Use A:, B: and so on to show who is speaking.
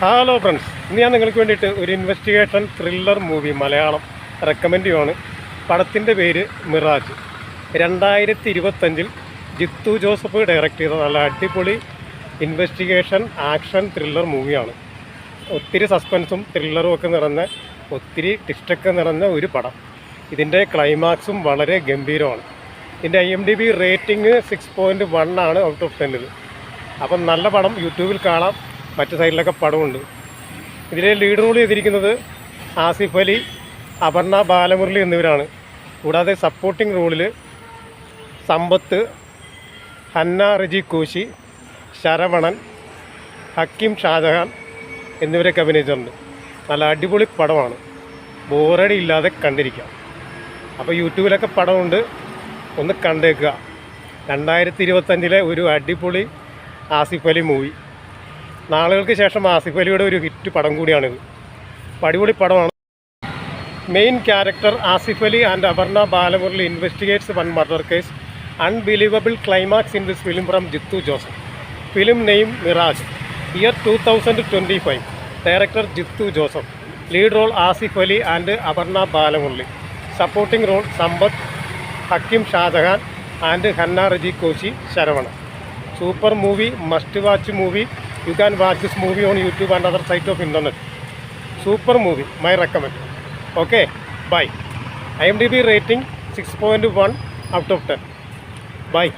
A: Hello friends ഇന്ന് ഞാൻ നിങ്ങൾക്ക് വേണ്ടിയിട്ട് ഒരു investigation thriller movie Malayalam recommend ചെയ്യുവാണ് പടത്തിൻ്റെ പേര് മിറാജ് രണ്ടായിരത്തി ഇരുപത്തഞ്ചിൽ ജിത്തു ജോസഫ് ഡയറക്റ്റ് ചെയ്ത നല്ല അടിപൊളി ഇൻവെസ്റ്റിഗേഷൻ ആക്ഷൻ ത്രില്ലർ മൂവിയാണ് ഒത്തിരി സസ്പെൻസും ത്രില്ലറും ഒക്കെ നിറഞ്ഞ ഒത്തിരി ടിസ്റ്റൊക്കെ നിറഞ്ഞ ഒരു പടം ഇതിൻ്റെ ക്ലൈമാക്സും വളരെ ഗംഭീരമാണ് ഇതിൻ്റെ I M D B rating six point one ആണ് ഔട്ട് ഓഫ് ടെന്നിൽ അപ്പം നല്ല പടം യൂട്യൂബിൽ കാണാം മറ്റു സൈഡിലൊക്കെ പടമുണ്ട് ഇതിലെ ലീഡ് റോൾ ചെയ്തിരിക്കുന്നത് ആസിഫ് അലി അപർണ ബാലമുരളി എന്നിവരാണ് കൂടാതെ സപ്പോർട്ടിംഗ് റോളിൽ സമ്പത്ത് ഹന്ന റജി കോശി ശരവണൻ ഹക്കീം ഷാജഹാൻ എന്നിവരൊക്കെ അഭിനയിച്ചിട്ടുണ്ട് നല്ല അടിപൊളി പടമാണ് ബോറടി ഇല്ലാതെ കണ്ടിരിക്കാം അപ്പോൾ യൂട്യൂബിലൊക്കെ പടമുണ്ട് ഒന്ന് കണ്ടേക്കുക രണ്ടായിരത്തി ഇരുപത്തഞ്ചിലെ ഒരു അടിപൊളി ആസിഫ് അലി മൂവി നാളുകൾക്ക് ശേഷം ആസിഫ് അലിയുടെ ഒരു ഹിറ്റ് പടം കൂടിയാണിത് അടിപൊളി പടമാണ് main character Asif Ali and Aparna Balamurali investigates one murder case unbelievable climax in this film from Jeethu Joseph film name Mirage year two thousand twenty five director Jeethu Joseph lead role Asif Ali and Aparna Balamurali supporting role Sampath Hakkim Shajahan and Hannah Reji Koshy Saravana super movie must watch movie You can watch this movie on YouTube and other sites of internet. Super movie, my recommend. Okay, bye. IMDb rating 6.1 out of 10. Bye.